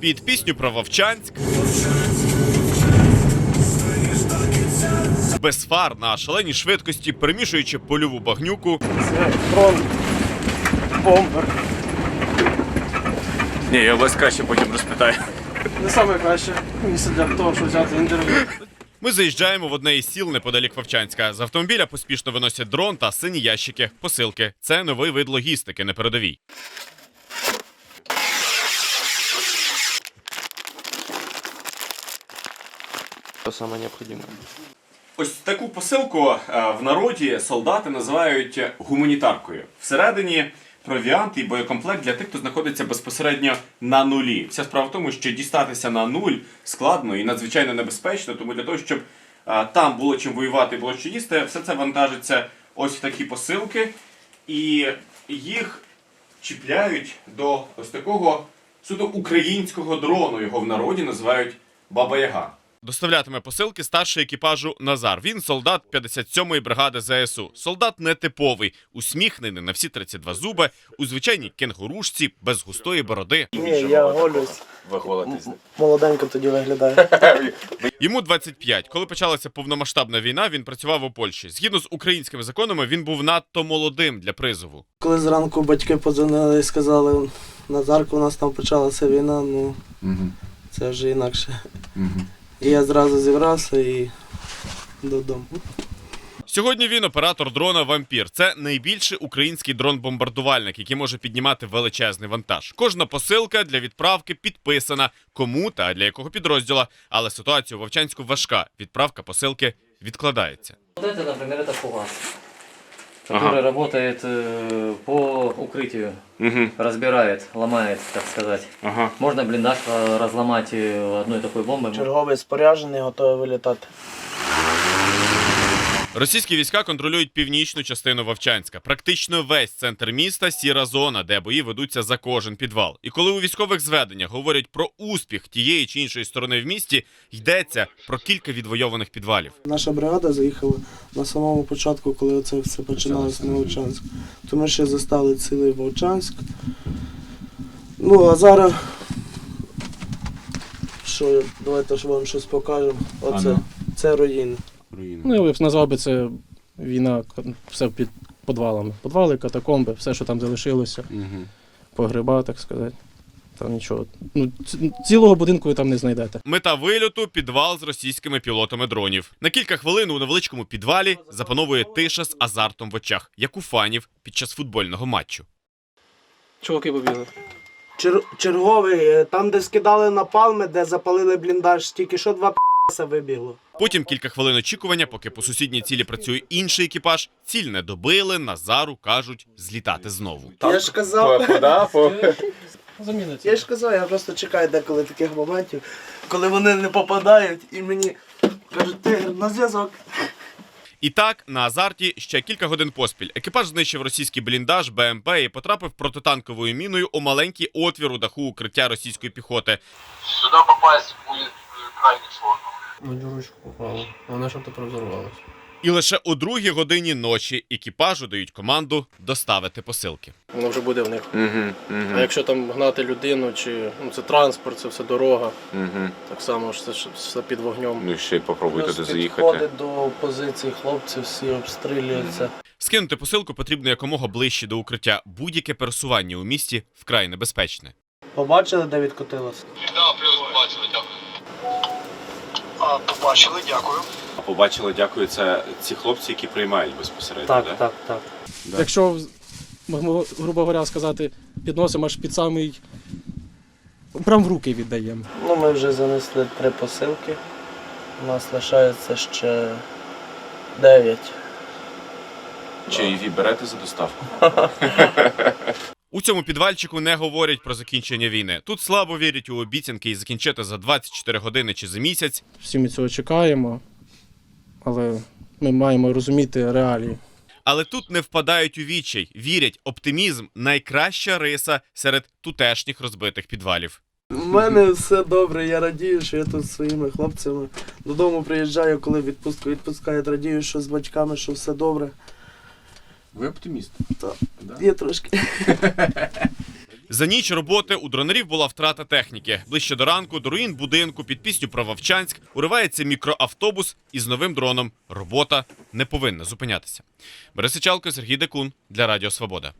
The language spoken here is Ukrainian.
Під пісню про Вовчанськ. Без фар на шаленій швидкості, перемішуючи польову багнюку, Це дрон, бомбер. Ні, я вас краще потім розпитаю. Не саме краще місце для того, щоб взяти інтерв'ю. Ми заїжджаємо в одне із сіл неподалік Вовчанська. З автомобіля поспішно виносять дрон та сині ящики, посилки. Це новий вид логістики на передовій. Що саме необхідне? Ось таку посилку е, в народі солдати називають гуманітаркою. Всередині провіант і боєкомплект для тих, хто знаходиться безпосередньо на нулі. Вся справа в тому, що дістатися на нуль складно і надзвичайно небезпечно, тому для того, щоб е, там було чим воювати, було що їсти, все це вантажиться ось такі посилки, і їх чіпляють до ось такого суто українського дрону. Його в народі називають Баба Яга. Доставлятиме посилки старший екіпажу Назар. Він солдат 57-ї бригади ЗСУ. Солдат нетиповий, усміхнений на всі 32 зуби, у звичайній кенгурушці, без густої бороди. Ні, я голюсь. Ви хвалитесь. Молоденько тоді виглядає. Йому 25. Коли почалася повномасштабна війна, він працював у Польщі. Згідно з українськими законами, він був надто молодим для призову. Коли зранку батьки подзвонили і сказали, Назарку, у нас там почалася війна, ну це вже інакше. І я зразу зібрався і додому. Сьогодні він оператор дрона Вампір. Це найбільший український дрон-бомбардувальник, який може піднімати величезний вантаж. Кожна посилка для відправки підписана кому та для якого підрозділа. Але ситуація у Вовчанську важка. Відправка посилки відкладається. Вот наприклад, це ФУГАС, который работает э, по укрытию, разбирает, ломает, так сказать. Ага. Можно блиндаж э, разломать э, одной такой бомбой. Черговий споряджений, готовий вилітати. Російські війська контролюють північну частину Вовчанська. Практично весь центр міста сіра зона, де бої ведуться за кожен підвал. І коли у військових зведеннях говорять про успіх тієї чи іншої сторони в місті, йдеться про кілька відвойованих підвалів. Наша бригада заїхала на самому початку, коли це все починалося на Вовчанськ. То ми ще застали цілий Вовчанськ. Ну, а зараз. Що, я- давайте ж вам щось покажемо. Оце. Це руїни. Ну, я б назвав би це війна, все під підвалами. Підвали, катакомби, все, що там залишилося. Погреба, так сказати. Там нічого. Ну, цілого будинку ви там не знайдете. Мета вильоту підвал з російськими пілотами дронів. На кілька хвилин у невеличкому підвалі запановує тиша з азартом в очах, як у фанів під час футбольного матчу. Чуваки побігли. Чер- черговий, е, там, де скидали на палми, де запалили бліндаж, тільки що два п***са вибігло. Потім кілька хвилин очікування, поки по сусідній цілі працює інший екіпаж. Ціль не добили, Назару кажуть злітати знову. Я ж казав, Заміниться. я ж казав, я просто чекаю деколи таких моментів, коли вони не попадають і мені кажуть, тигр, на зв'язок. І так, на азарті ще кілька годин поспіль. Екіпаж знищив російський бліндаж БМП і потрапив протитанковою міною у маленький отвір у даху укриття російської піхоти. Сюда попасть будет э, крайне сложно. На дюрочку попало. Вона що то прозорвалася. І лише о другій годині ночі екіпажу дають команду доставити посилки. Воно вже буде в них. А якщо там гнати людину, чи ну, це транспорт, це все дорога. Так само ж це ж все під вогнем. Ну і ще й попробуй туди заїхати. підходить до позиції хлопці, всі обстрілюються. Скинути посилку потрібно якомога ближче до укриття. Будь-яке пересування у місті вкрай небезпечне. Побачили, де відкотилося? Да, плюс побачили, дякую. А, побачили, дякую. А побачили, дякую, це ці хлопці, які приймають безпосередньо. да? так, так. Да. Якщо, грубо говоря, сказати, підносимо аж під самий. Прям в руки віддаємо. Ну, ми вже занесли три посилки. У нас лишається ще дев'ять. Чи її берете за доставку? У цьому підвальчику не говорять про закінчення війни. Тут слабо вірять у обіцянки і закінчити за 24 години чи за місяць. Всі ми цього чекаємо, але ми маємо розуміти реалії. Але тут не впадають у відчай, вірять, оптимізм найкраща риса серед тутешніх розбитих підвалів. У мене все добре, я радію, що я тут зі своїми хлопцями. Додому приїжджаю, коли відпустку відпускають, радію, що з батьками, що все добре. Ви оптиміст. Є трошки. За ніч роботи у дронерів була втрата техніки. Ближче до ранку до руїн будинку під пісню про Вовчанськ уривається мікроавтобус із новим дроном. Робота не повинна зупинятися. Борисичалко, Сергій Декун для Радіо Свобода.